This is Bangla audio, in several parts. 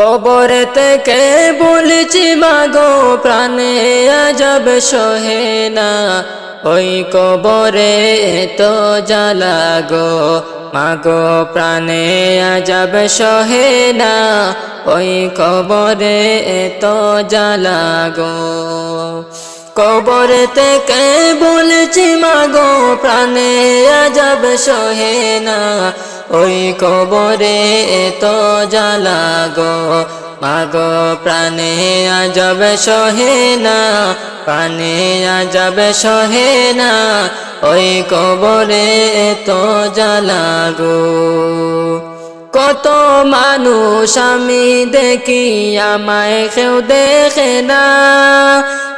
কবর থেকে বলেছি, মাগো প্রাণে আজব সহে না। ওই কবরে তো জ্বালা গো। মাগো প্রাণে আজব সহে না। ওই কবরে তো জ্বালা গো। কবর থেকে বলেছি, মাগো প্রাণে আজব সহে না। ওই কবরে তো জ্বালা গো। মাগো, প্রাণে আজব সহে না, প্রাণে আজব সহে না। ওই কবরে তো জ্বালা গো। কত মানুষ আমি দেখি, আমায় কেউ দেখে না।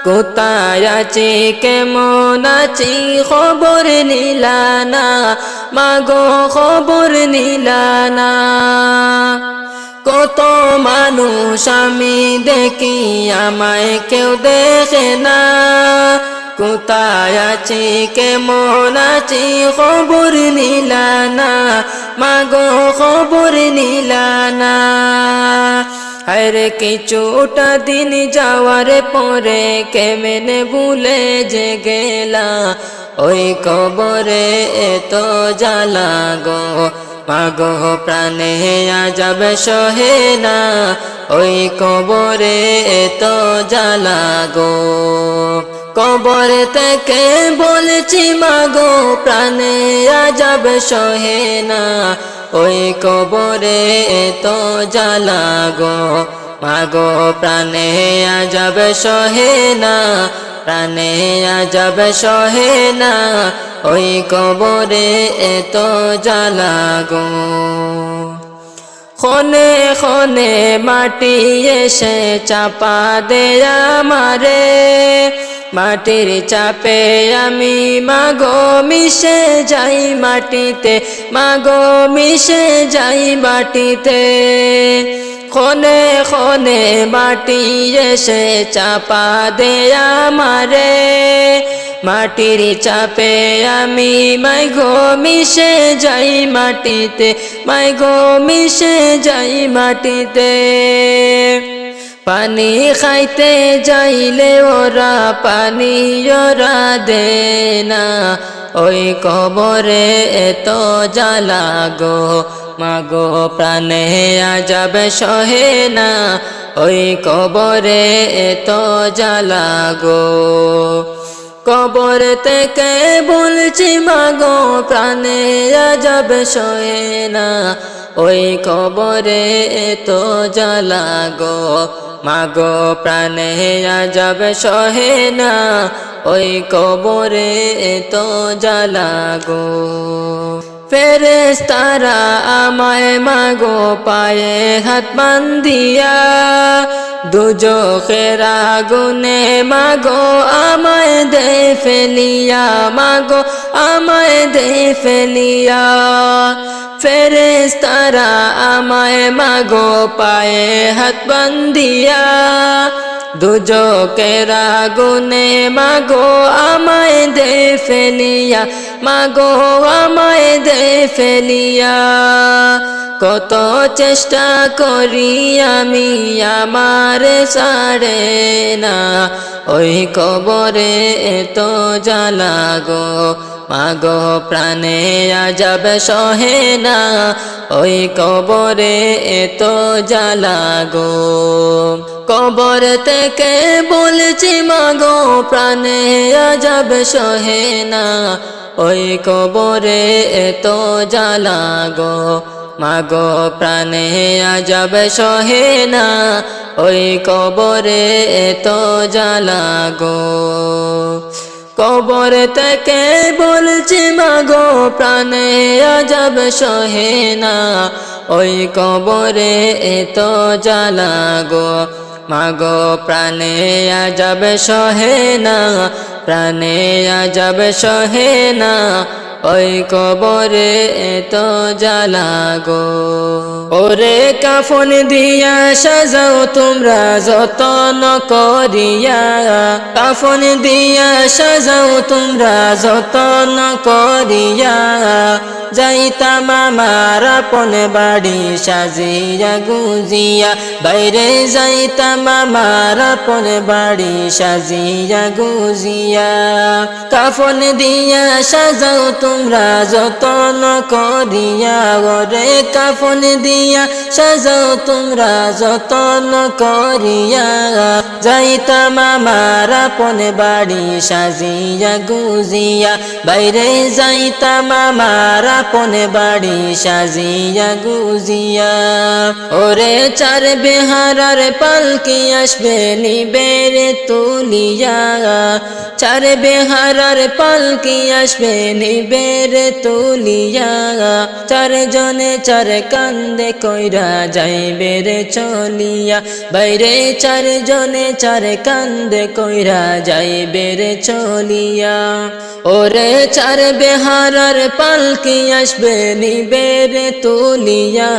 কোথায় আছি, কেমন আছি, খবর নিলানা মাগো খবর নিলানা, কত মানুষ আমি দেখি, আমায় কেউ দেখে না। কোথায় আছি, কেমন আছি, খবর নিলানা, মাগো খবর নিলানা। আরে কিছুটা দিন যাওয়ার পরে কেমনে ভুলে যে গেলা ওই কবরে এত জ্বালা গো। মাগো প্রাণে যাবে সহে না। ওই কবরে এত জ্বালা গো। কবর থেকে বলছি, মাগো প্রাণে আজাব সহে না। ওই কবরে তো জ্বালা গো। মাগো প্রাণে আজাব সহে না, প্রাণে আজাব সহে না। ওই কবরে তো জ্বালা গো। খনে খনে মাটি এসে চাপা দেয়া মারে। মাটির চাপে আমি, মাগো, মিশে যাই মাটিতে, মাগো, মিশে যাই মাটিতে। খনে খনে মাটি এসে চাপা দেয়া মারে মাটির চাপে আমি মাই গো মিশে যাই মাটিতে মাই গো মিশে যাই মাটিতে। পানি খাইতে যাইলে ওরা পানি ওরা দে না ওই কবরে এত জ্বালা গো, মাগো প্রাণে আজাব সহে না ওই কবরে এত জ্বালা গো। কবর থেকে বলছি, মাগো প্রাণে আজাব সহে না। ওই কবরে তো জ্বালা গো। মাগো প্রাণে আজাব সহে না। ওই কবরে তো জ্বালা গো। ফেরেস তারা আমায় মাগো পায়ে হাত বান্ধিয়া দুজো খেরা গুনে মাগো আমায় দে ফেলিয়া মাগো আমায় দে ফেলিয়া ফেরেস তারা আমায় মাগো পায়ে হাত বান্ধিয়া দুজো কেরা গুনে মাগো আমায় দে ফেলিয়া মাগো আমায় দে ফেলিয়া কত চেষ্টা করি আমি আমার সাড়ে না, ওই কবরে এত জ্বালা গো। মাগো প্রাণে আজাব সহে না, ওই কবরে এত জ্বালা গো। কবর থেকে বলছি মাগো প্রাণে আজাব সহে না, ওই কবরে এত জ্বালা গো। মাগো প্রাণে আজাব সহে না, ওই কবরে এত জ্বালা গো। কবর তাকে বলছি, মাগো প্রাণে আজব সহে না। ওই কবরে এত জ্বালা গো। মাগো প্রাণে আজব সহে না, প্রাণে আজব সহে না। ওই কবরে এত জ্বালা গো। ওরে কাফন দিয়া সাজাও তোমরা যতন করিয়া। কাফন দিয়া সাজাও তোমরা যতন করিয়া। যাইতাম আমার আপন বাড়ি সাজিয়া গুজিয়া। বাইরে যাইতাম আমার আপন বাড়ি সাজিয়া গুজিয়া। কাফন দিয়া সাজাও তোমরা যতন করিয়া ওরে কাফন দিয়া সাজাও তোমরা যতন করিয়া যাইতাম আমার আপন বাড়ি সাজিয়া গুজিয়া, বাইরে যাইতাম আমার আপন বাড়ি সাজিয়া গুজিয়া। ওরে চার বেহারার পালকি আসবে নিবের তুলিয়া, চার বেহারার পালকি আসবে নিবের তুলিয়া চার জনে চার কান্দে কইরা যাইবে রে চলিয়া। বাইরে চার জনে চার কান্দে কইরা যাইবে রে চলিয়া। ওরে চার বেহারার পালকি আসবে নিবের তুলিয়া।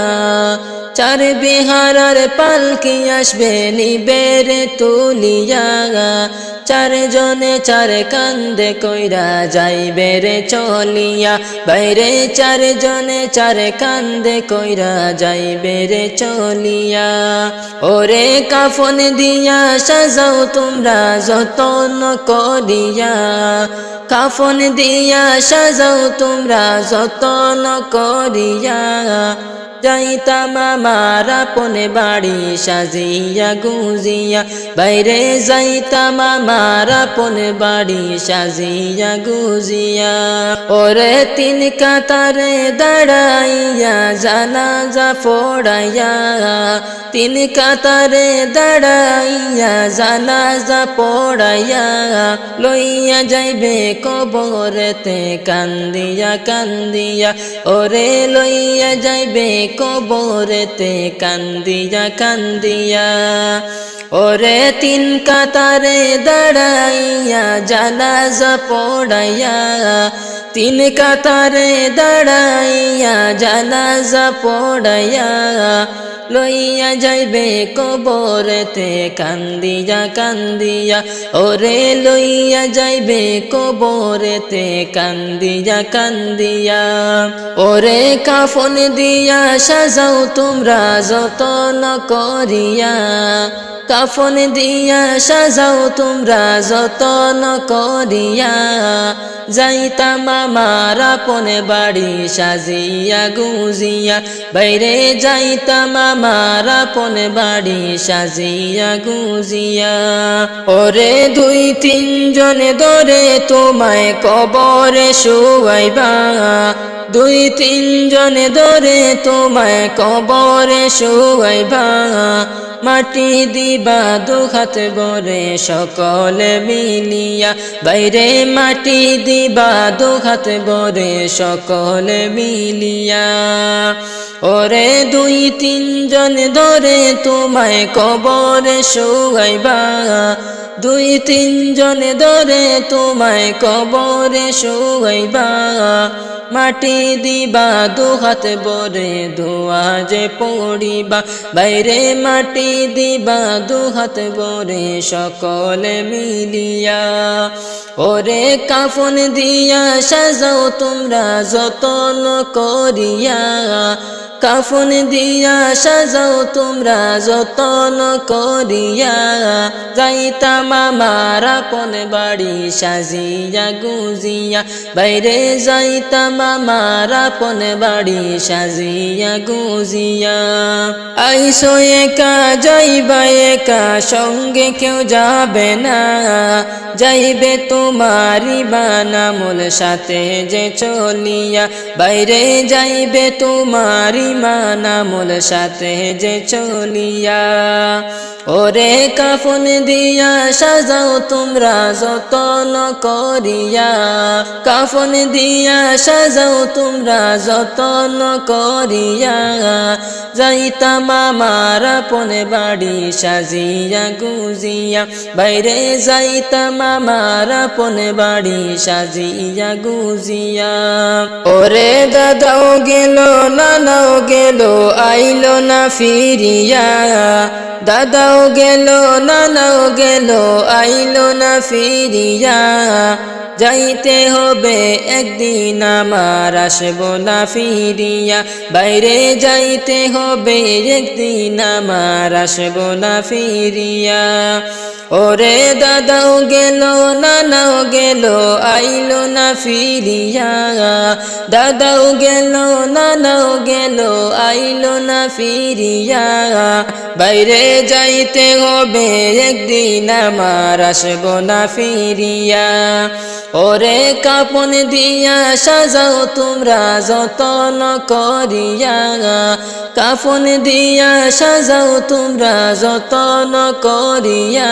চার বিহারার পালকি আসবে নিবের তুলিয়া। চার জনে চার কান্দে কইরা যাইবে রে চলিয়া। বাইরে চার জনে চার কান্দে কইরা যাইবে রে চলিয়া। ওরে কাফন দিয়া সাজাও তোমরা যতন করিয়া। কাফন দিয়া সাজাও তোমরা যতন করিয়া। যাইতাম আমার আপন বাড়ি সাজিয়া গুজিয়া বাইরে যাইতাম আমার আপন বাড়ি সাজিয়া গুজিয়া ওরে তিন কাতারে দাঁড়াইয়া জানা যা পড়াইয়া তিন কাতারে দাঁড়াইয়া জানা যা পড়াইয়া লইয়া যাইবে কবরেতে কান্দিয়া কান্দিয়া ওরে লইয়া যাইবে কবরেতে কান্দিয়া কান্দিয়া ওরে তিন কাতারে দাঁড়াইয়া জানাজা পড়াইয়া তিন কাতারে দাঁড়াইয়া জানাজা পড়াইয়া লইয়া যাইবে কবরেতে, কান্দিয়া কান্দিয়া। ওরে লইয়া যাইবে কবরেতে, কান্দিয়া কান্দিয়া। ওরে কাফন দিয়া সাজাও তোমরা, যতন করিয়া। কাফন দিয়া সাজাও তোমরা যতন করিয়া। যাইতাম আমার আপন বাড়ি সাজিয়া গুজিয়া। বাইরে যাইতাম আমার আপন বাড়ি সাজিয়া গুজিয়া। ওরে দুই তিনজন ধরে তোমায় কবরে শুয়াইবা। দুই তিনজন ধরে তোমায় কবরে শুয়াইবা। মাটি দিবা দুখাত বরে সকলে মিলিয়া। বাইরে মাটি দিবা দুখাত বরে সকলে মিলিয়া। ওরে দুই তিনজন ধরে তোমায় কবরে শুয়াইবা দুই তিনজন ধরে তোমায় কবরে শুয়াইবা মাটি দিবা দুহাত বরে ধোয়া যে পড়িবা। বাইরে মাটি দিবা দুহাত বরে সকলে মিলিয়া। ওরে কাফন দিয়া সাজাও তোমরা যতন করিয়া। কাফন দিয়া সাজাও তোমরা যতন করিয়া। যাইতাম আমার আপন বাড়ি, সাজিয়া গুজিয়া। বাইরে যাইতাম আমার আপন বাড়ি সাজিয়া গুজিয়া। আইসো একা, যাইবা একা, সঙ্গে কেউ যাবে না। যাইবে তোমারি বানামুল সাথে যে চলিয়া। বাইরে যাইবে তোমারি ইমান আমল সাথে যে চলিয়া। ওরে কাফন দিয়া সাজাও তোমরা যতন করিয়া। কাফন দিয়া সাজাও তোমরা যতন করিয়া। যাইতা আমার আপনে বাড়ি সাজিয়া গুজিয়া। বাইরে যাইতা আমার আপনে বাড়ি সাজিয়া গুজিয়া। ওরে দাদাও গেল, নানাও গেল, আইল না ফিরিয়া। দাদাও গেল নানাও গেল আইলো না ফিরিয়া। যাইতে হবে একদিন আমার, আসব না ফিরিয়া। বাইরে যাইতে হবে একদিন আমার, আসব না ফিরিয়া। ওরে দাদাও গেল, নানাও গেল, আইলো না ফিরিয়া। দাদাও গেল, নানাও গেল, আইলো না ফিরিয়া। বাইরে যাইতে হবে একদিন আমার, আসব না ফিরিয়া। ওরে কাপন দিয়া সাজাও তোমরা যতন করিয়া। কাপন দিয়া সাজাও তোমরা যতন করিয়া।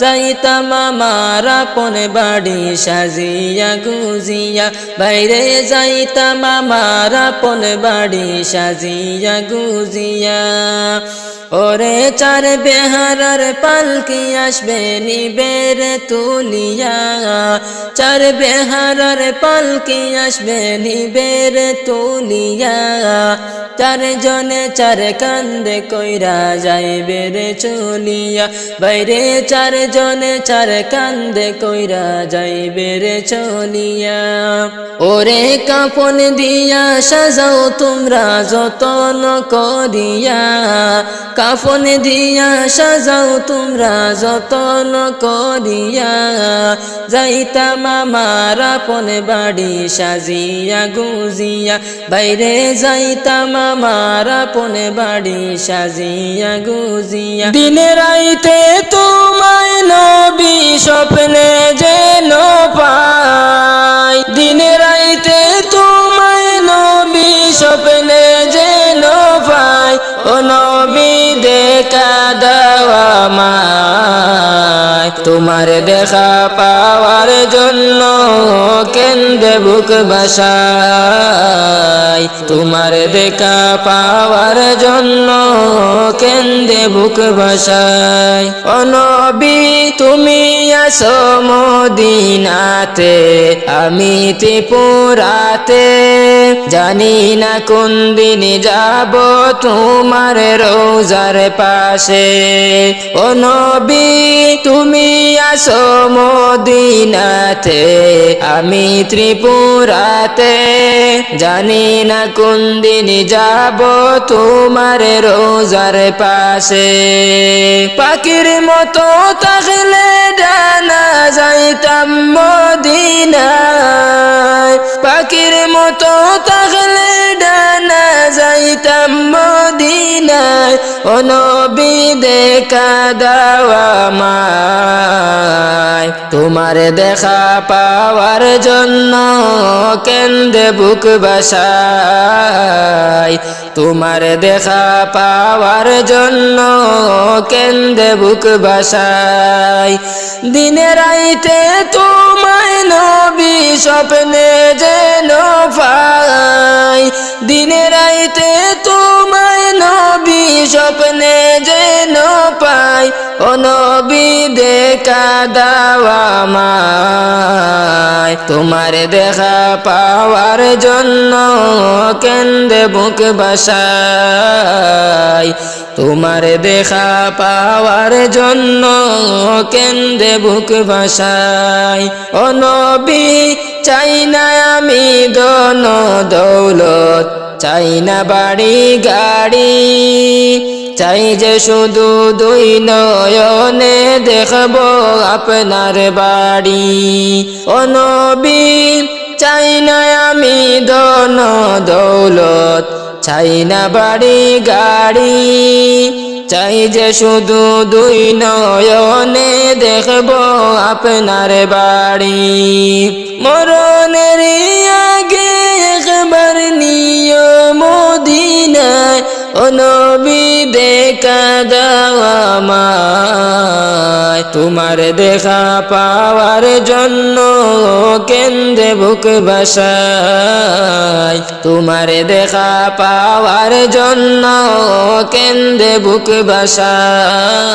যাইতাম আমার আপন বাড়ি সাজিয়া গুজিয়া। বাইরে যাইতাম আমার আপন বাড়ি সাজিয়া গুজিয়া। ওরে চার বেহারার পালকি আসবে নিবের তুলিয়া। চার বেহারার পালকি আসবে নিবের তুলিয়া। চার জনে চার কান্দে কইরা যাইবে রে চলিয়া। বাইরে চার জনে চার কান্দে কইরা যাইবে রে চলিয়া। ওরে কাপন দিয়া সাজাও তোমরা যতন করিয়া। কাফন দিয়া সাজাও তোমরা যতন করিয়া। যাইতাম আমার আপন বাড়ি সাজিয়া গুজিয়া। বাইরে যাইতাম আমার আপন বাড়ি সাজিয়া গুজিয়া। দিনে রাইতে তোমায় নবী স্বপ্নে যেন পাই। দিনে রাইতে দেওয়া মায় তোমার দেখা পাওয়ার জন্য কেন্দ্রে বুক বাসাই। তোমার দেখা পাওয়ার জন্য কেন্দ্রে বুক বাসাই। ও নবী, তুমি আসো মদিনাতে, আমি ত্রিপুরাতে। জানি না কোন দিন যাব তোমার রোজার পাশে। ও নবী, তুমি আসো মদিনাতে, আমি ত্রিপুরাতে। জানি না কোন দিন যাব তোমার রোজার পাশে। পাখির মতো থাকলে ডানা যাইতাম মদিনায়। পাখির মতো থাকলে ডানা যাইতাম মদিনায়। নবী দেখা দাওয়া মায়। তোমার দেখা পাওয়ার জন্য কেন্দ্রে বুক বাসায় তোমার দেখা পাওয়ার জন্য কেন্দ্রে বুক বাসায় দিনে রাইতে তোমায় নবী স্বপ্নে যেন পাই। দিনে রাইতে তোমায় নবী স্বপ্নে যেন পাই ও নবী দেখা দাওয়া মায় তোমার দেখা পাওয়ার জন্য কেন্দ্রে বুক বাসাই। তোমার দেখা পাওয়ার জন্য কেন্দ্রে বুক বাসাই। ও নবী চাই না আমি দন দৌলত চাই না বাড়ি, গাড়ি। চাই যে শুধু দুই নয়নে দেখব আপনার বাড়ি। ও নবী, চাই না আমি দন দৌলত। চাই না বাড়ি, গাড়ি। চাই যে শুধু দুই নয়নে দেখব আপনার বাড়ি। নাই, ও দেখা দাও তোমার দেখা পাওয়ার জন্য কেন্দ্রে বুক বাসায় তোমার দেখা পাওয়ার জন্য কেন্দ্রে বুক বাসায়